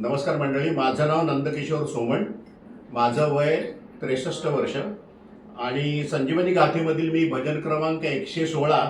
नमस्कार मंडळी माझं नाव नंदकिशोर सोमण. माझं वय त्रेसष्ट वर्ष. आणि संजीवनी गाथेमधील मी भजन क्रमांक एकशे सोळा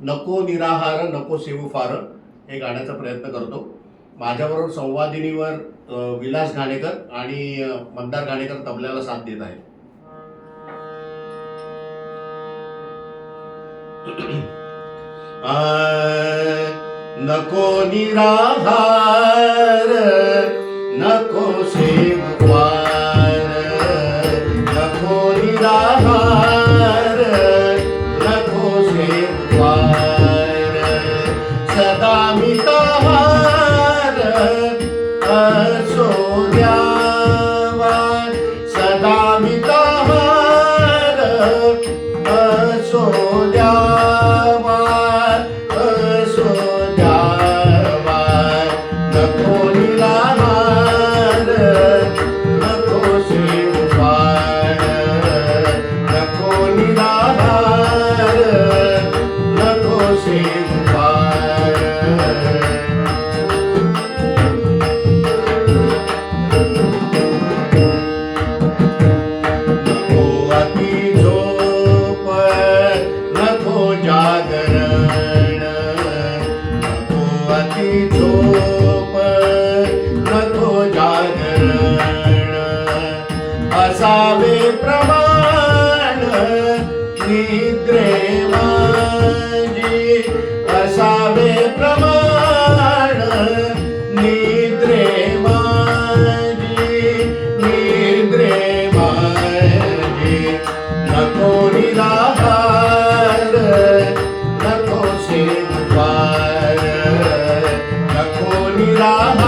नको निराहार नको सेवू फार हे गाण्याचा प्रयत्न करतो. माझ्याबरोबर संवादिनीवर विलास घाणेकर आणि मंदार घाणेकर तबल्याला साथ देत आहेत. नको निराहार नको नमो नको नको असावे प्रमाण निद्रे माझी असावे प्रमाण निद्रे माझी निद्रे माझी नको निराहार नको शिवार नको निराहार